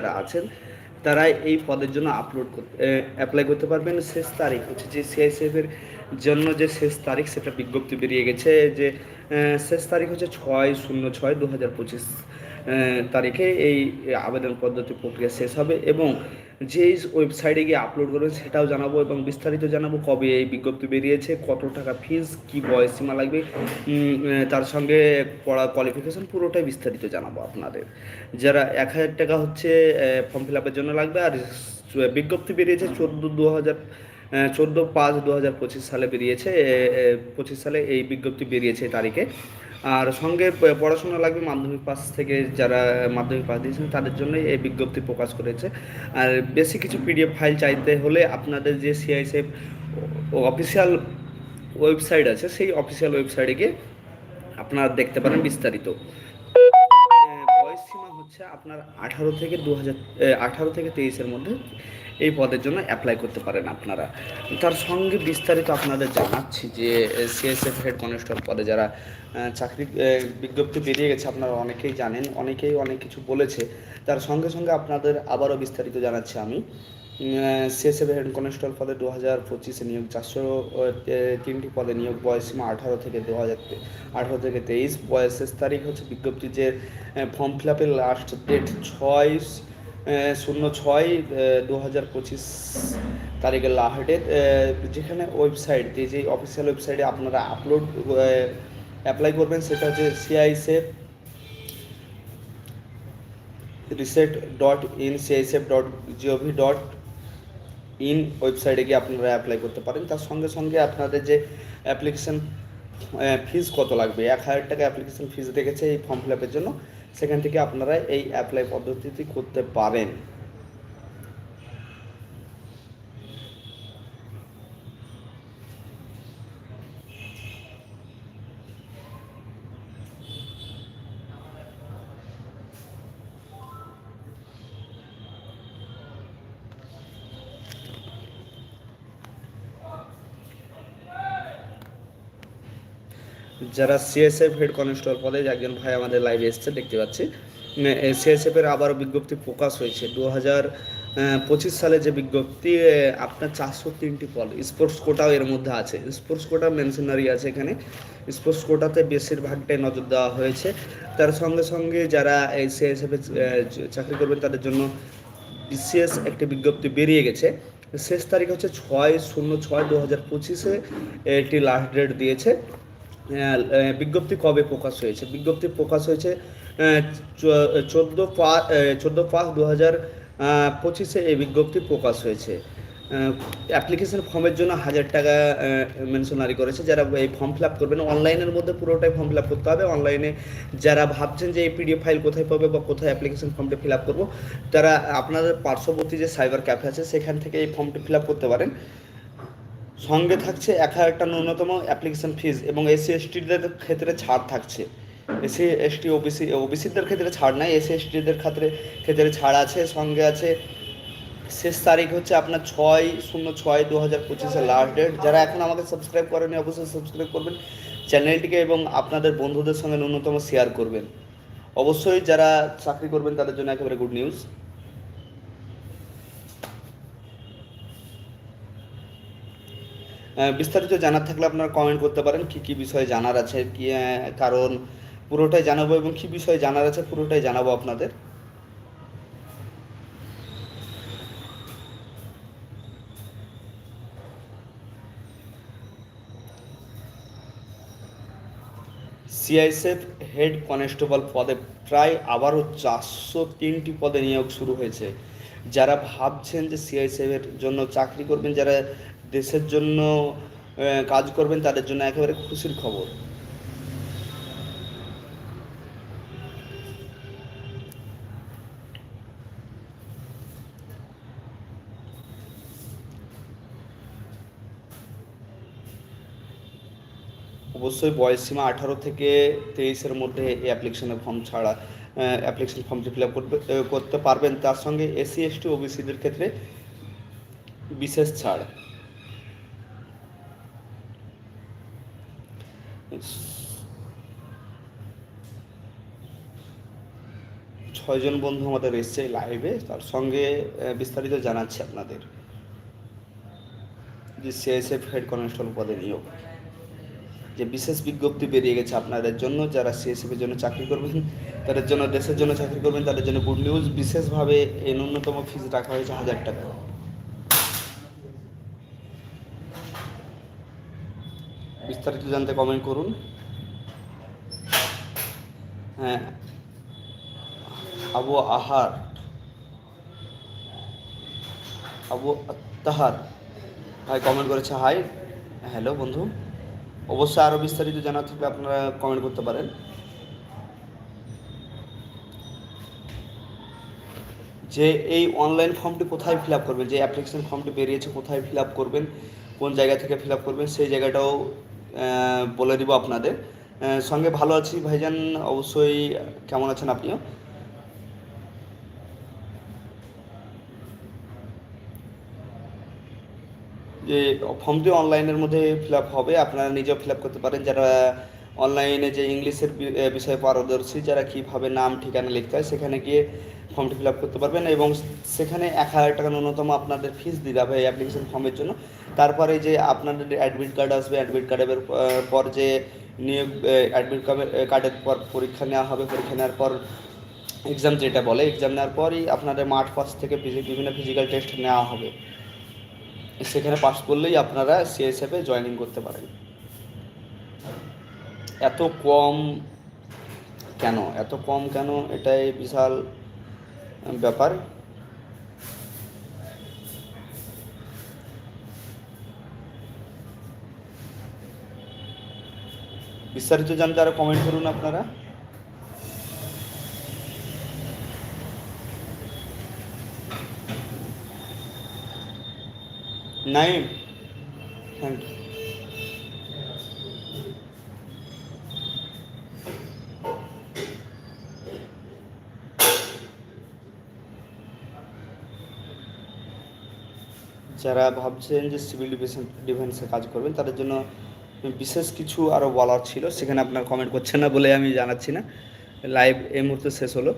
যারা আছেন তারা এই পদের জন্য আপলোড করতে অ্যাপ্লাই করতে পারবেন। শেষ তারিখ হচ্ছে যে সিআইসিএফ এর জন্য যে শেষ তারিখ, সেটা বিজ্ঞপ্তি বেরিয়ে গেছে যে শেষ তারিখ হচ্ছে ছয় শূন্য ছয় দু হাজার পঁচিশ তারিখে এই আবেদন পদ্ধতি প্রক্রিয়া শেষ হবে এবং যেই ওয়েবসাইটে গিয়ে আপলোড করবেন সেটাও জানাব এবং বিস্তারিত জানাব কবে এই বিজ্ঞপ্তি বেরিয়েছে, কত টাকা ফিস কি বয়স সীমা লাগবে তার সঙ্গে পড়া কোয়ালিফিকেশন পুরোটাই বিস্তারিত জানাব আপনাদের। যারা এক হাজার টাকা হচ্ছে ফর্ম ফিল আপের জন্য লাগবে, আর বিজ্ঞপ্তি বেরিয়েছে চোদ্দ দু হাজার চোদ্দ পাঁচ দু হাজার পঁচিশ সালে বেরিয়েছে পঁচিশ সালে এই বিজ্ঞপ্তি বেরিয়েছে তারিখে। আর সঙ্গে পড়াশোনা লাগবে মাধ্যমিক পাস থেকে যারা মাধ্যমিক পাস দিয়েছেন তাদের জন্য এই বিজ্ঞপ্তি প্রকাশ করেছে। আর বেশি কিছু পিডিএফ ফাইল চাইতে হলে আপনাদের যে সিআইসিএফ অফিসিয়াল ওয়েবসাইট আছে, সেই অফিসিয়াল ওয়েবসাইটে গিয়ে আপনারা দেখতে পারেন বিস্তারিত। বয়স সীমা হচ্ছে আপনার আঠারো থেকে দু হাজার আঠারো থেকে তেইশের মধ্যে। এই পদের জন্য অ্যাপ্লাই করতে পারেন আপনারা। তার সঙ্গে বিস্তারিত আপনাদের জানাচ্ছি যে সিএসএফ হেড কনস্টেবল পদে যারা চাকরি বিজ্ঞপ্তি বেরিয়ে গেছে, আপনারা অনেকেই জানেন, অনেকেই অনেক কিছু বলেছে। তার সঙ্গে সঙ্গে আপনাদের আবারও বিস্তারিত জানাচ্ছি আমি। সিএসএফ হেড কনস্টেবল পদে দু হাজার পঁচিশে নিয়োগ, চারশো তিনটি পদে নিয়োগ, বয়স সীমা আঠারো থেকে দু হাজার আঠারো থেকে তেইশ। বয়স শেষ তারিখ হচ্ছে বিজ্ঞপ্তি যে ফর্ম ফিল আপের লাস্ট ডেট ছয় শূন্য ছয় দু হাজার পঁচিশ তারিখের লাস্ট যেখানে ওয়েবসাইট যে যে অফিসিয়াল ওয়েবসাইটে আপনারা আপলোড অ্যাপ্লাই করবেন, সেটা হচ্ছে CISF reset dot in CISF dot GOV dot in ওয়েবসাইটে গিয়ে আপনারা অ্যাপ্লাই করতে পারেন। তার সঙ্গে সঙ্গে আপনাদের যে অ্যাপ্লিকেশন ফিস কত লাগবে? এক হাজার টাকা অ্যাপ্লিকেশান ফিস রেখেছে এই ফর্ম ফিল আপের জন্য। সেখান থেকে আপনারা এই অ্যাপ্লাই পদ্ধতিটি করতে পারেন। যারা সিএসএফ হেড কনস্টেবল পদে একজন ভাই আমাদের লাইভে এসছে, দেখতে পাচ্ছি। সিএসএফ এর আবারও বিজ্ঞপ্তি প্রকাশ হয়েছে। দু হাজার পঁচিশ সালে যে বিজ্ঞপ্তি আপনার চারশো তিনটি পদ স্পোর্টস কোটাও এর মধ্যে আছে। স্পোর্টস কোটা মেনশনারি আছে এখানে। স্পোর্টস কোটাতে বেশিরভাগটাই নজর দেওয়া হয়েছে। তার সঙ্গে সঙ্গে যারা এই সিএসএফ চাকরি করবেন, তাদের জন্য বিসিএস একটি বিজ্ঞপ্তি বেরিয়ে গেছে। শেষ তারিখ হচ্ছে ছয় শূন্য ছয় দু হাজার পঁচিশে একটি লাস্ট ডেট দিয়েছে। বিজ্ঞপ্তি কবে প্রকাশ হয়েছে? বিজ্ঞপ্তি প্রকাশ হয়েছে চোদ্দ পাঁচ চোদ্দ পাঁচ দু হাজার পঁচিশে এই বিজ্ঞপ্তি প্রকাশ হয়েছে। অ্যাপ্লিকেশন ফর্মের জন্য হাজার টাকা মেনশনারি করেছে। যারা এই ফর্ম ফিল আপ করবেন অনলাইনের মধ্যে পুরোটাই ফর্ম ফিল আপ করতে হবে। অনলাইনে যারা ভাবছেন যে এই পিডিএফ ফাইল কোথায় পাবে বা কোথায় অ্যাপ্লিকেশন ফর্মটা ফিল আপ করব, তারা আপনাদের পার্শ্ববর্তী যে সাইবার ক্যাফে আছে, সেখান থেকে এই ফর্মটি ফিল আপ করতে পারেন। সঙ্গে থাকছে এক হাজার টাকা ন্যূনতম অ্যাপ্লিকেশন ফিজ এবং এসসি এসটিদের ক্ষেত্রে ছাড় থাকছে। এসসি এসটি ওবিসি ওবিসিদের ক্ষেত্রে ছাড় নাই এসসি এসটিদের ক্ষেত্রে ক্ষেত্রে ছাড় আছে, সঙ্গে আছে শেষ তারিখ হচ্ছে আপনার ছয় শূন্য ছয় দু হাজার পঁচিশে লাস্ট ডেট যারা এখন আমাকে সাবস্ক্রাইব করেনি, অবশ্যই সাবস্ক্রাইব করবেন, চ্যানেলটিকে এবং আপনাদের বন্ধুদের সঙ্গে ন্যূনতম শেয়ার করবেন। অবশ্যই যারা চাকরি করবেন, তাদের জন্য একেবারে গুড নিউজ বিস্তারিত জানার থাকলে আপনারা কমেন্ট করতে পারেন, কি কি বিষয়ে জানার আছে, কি কারণ পুরোটাই জানাব এবং কি বিষয়ে জানার আছে পুরোটাই জানাব আপনাদের। সিআইএসএফ হেড কনস্টেবল পদে প্রায় আবারও চারশো তিনটি পদে নিয়োগ শুরু হয়েছে। যারা ভাবছেন যে সিআইএসএফ এর জন্য চাকরি করবেন, যারা দেশের জন্য কাজ করবেন, তাদের জন্য একেবারে খুশির খবর। অবশ্যই বয়স সীমা আঠারো থেকে তেইশের মধ্যে এই অ্যাপ্লিকেশনের ফর্ম ছাড়া অ্যাপ্লিকেশন ফর্মটি ফিল আপ করতে পারবেন। তার সঙ্গে এসসি এসটি ওবিসিদের ক্ষেত্রে বিশেষ ছাড়। ছয়জন বন্ধু আমাদের এসছে লাইভে তার সঙ্গে বিস্তারিত জানাচ্ছি আপনাদের। যে সিএসএফ হেড কনস্টেবল পদে নিয়োগ। যে বিশেষ বিজ্ঞপ্তি বেরিয়ে গেছে আপনাদের জন্য, যারা সিএসএফ এর জন্য চাকরি করবেন, তাদের জন্য, দেশের জন্য চাকরি করবেন, তাদের জন্য গুড নিউজ বিশেষভাবে এই ন্যূনতম ফিজ রাখা হয়েছে হাজার টাকা। বিস্তারিত জানতে কমেন্ট করুন। হ্যাঁ। আবু আহার। আবু আত্তাহার। ভাই কমেন্ট করেছে হাই হ্যালো বন্ধু। অবশ্যই আরও বিস্তারিত জানার থাকলে আপনারা কমেন্ট করতে পারেন। যে এই অনলাইন ফর্মটি কোথায় ফিল আপ করবেন? যে অ্যাপ্লিকেশন ফর্মটি বেরিয়েছে, কোথায় ফিল আপ করবেন? কোন জায়গা থেকে ফিল আপ করবেন? সেই জায়গাটাও বলে দিব আপনাদের। সঙ্গে ভালো আছি ভাইজান, অবশ্যই কেমন আছেন আপনিও? যে ফর্মটি অনলাইনের মধ্যে ফিল হবে, আপনারা নিজেও ফিল করতে পারেন। যারা অনলাইনে যে ইংলিশের বিষয়ে পারদর্শী, যারা কীভাবে নাম, ঠিকানা লিখতে হয়, সেখানে গিয়ে ফর্মটি ফিল করতে পারবেন। এবং সেখানে এক হাজার টাকা ন্যূনতম আপনাদের ফিস দিতে হবে এই অ্যাপ্লিকেশন ফর্মের জন্য। তারপরে যে আপনাদের অ্যাডমিট কার্ড আসবে অ্যাডমিট কার্ডের পর যে নিয়োগ অ্যাডমিট কার্ডের পর পরীক্ষা নেওয়া হবে, পরীক্ষা নেওয়ার পর এক্সাম যেটা বলে এক্সাম নেওয়ার পরই আপনাদের মাঠ পাস থেকে বিভিন্ন ফিজিক্যাল টেস্ট নেওয়া হবে। সেখানে পাস করলেই আপনারা সিএসএফে জয়েনিং করতে পারেন। এত কম কেন? এত কম কেন? এটাই বিশাল ব্যাপার। বিস্তারিত জানতে আরও কমেন্ট করুন আপনারা। নাইম থ্যাংক ইউ যারা ভাবছেন যে সিভিল ডিফেন্স ডিফেন্সে কাজ করবেন, তাদের জন্য বিশেষ কিছু আরও বলার ছিল, সেখানে আপনার কমেন্ট করছেন না বলে আমি জানাচ্ছি না। লাইভ এই মুহূর্তে শেষ হলো।